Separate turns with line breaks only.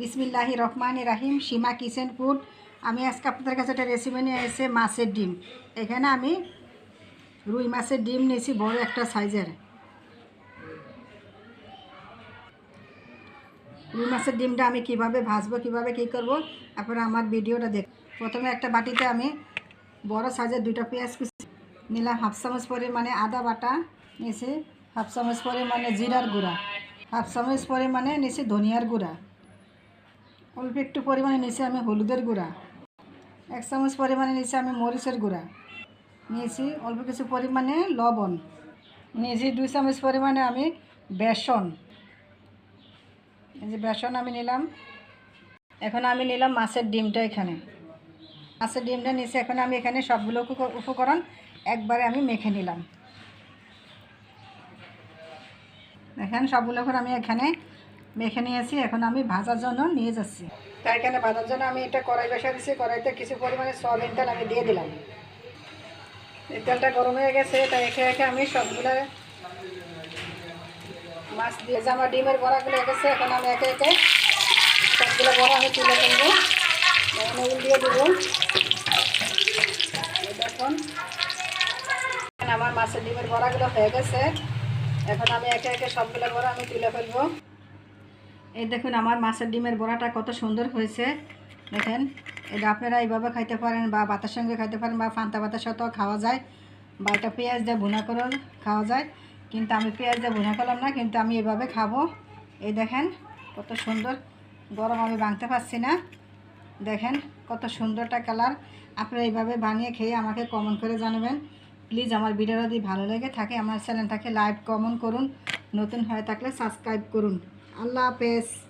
বিসমিল্লাহি রহমান রাহিম, সীমা কিচেন ফুড। আমি আজকে আপনাদের কাছে একটা রেসিপি নিয়ে এসে মাছের ডিম। এখানে আমি রুই মাছের ডিম নিয়েছি, বড় একটা সাইজের। রুই মাছের ডিমটা আমি কীভাবে ভাজবো, কীভাবে কী করব, আপনারা আমার ভিডিওটা দেখ প্রথমে একটা বাটিতে আমি বড় সাইজের দুইটা পেঁয়াজ কুচি নিলাম, হাফ চামচ পরিমাণে আদা বাটা নিয়েছি, হাফ চামচ পরিমাণে জিরার গুঁড়া, হাফ চামচ পরিমাণে নিয়েছি ধনিয়ার গুঁড়া। অল্প একটু পরিমাণে নিয়েছি আমি হলুদের গুঁড়া। এক চামচ পরিমাণে নিয়েছি আমি মরিচের গুঁড়া। নিয়েছি অল্প কিছু পরিমাণে লবণ। নিয়েছি দুই চামচ পরিমাণে আমি বেসন। এই যে বেসন আমি নিলাম। এখন আমি নিলাম মাছের ডিমটা এখানে। মাছের ডিমটা নিয়েছি, এখন আমি এখানে সবগুলো উপ- উপকরণ একবারে আমি মেখে নিলাম। দেখেন সবগুলো করে আমি এখানে মেখে নিয়েছি, এখন আমি ভাজার জন্য নিয়ে যাচ্ছি। তাই এখানে ভাজার জন্য আমি এটা কড়াই বসা দিচ্ছি কড়াইতে কিছু পরিমাণে সয়াবিন তেল আমি দিয়ে দিলাম। এই তেলটা গরম হয়ে গেছে, তাই একে একে আমি সবগুলো মাছ দিয়ে যে আমার ডিমের বড়াগুলো গেছে, এখন আমি একে একে সবগুলো বড়া আমি তুলে ফেলব নুন দিয়ে দেবো। আমার মাছের ডিমের বড়াগুলো হয়ে গেছে, এখন আমি একে একে সবগুলো বড়া আমি তুলে ফেলব। এই দেখুন, আমার মাছের ডিমের বড়াটা কত সুন্দর হয়েছে। দেখেন, এটা আপনারা এইভাবে খাইতে পারেন বা ভাতের সঙ্গে খাইতে পারেন বা ফান্তা ভাতের সাথেও খাওয়া যায় বা এটা পেঁয়াজ দিয়ে ভুনা করেও খাওয়া যায়। কিন্তু আমি পেঁয়াজ দিয়ে ভুনা করলাম না, কিন্তু আমি এভাবে খাব। এই দেখেন, কত সুন্দর। গরম আমি ভাঙতে পারছি না। দেখেন, কত সুন্দরটা কালার। আপনারা এইভাবে বানিয়ে খেয়ে আমাকে কমেন্ট করে জানাবেন। প্লিজ, আমার ভিডিওটা যদি ভালো লেগে থাকে, আমার চ্যানেলটাকে লাইক কমেন্ট করুন। নতুন হয়ে থাকলে সাবস্ক্রাইব করুন। আল্লাহ হাফেজ।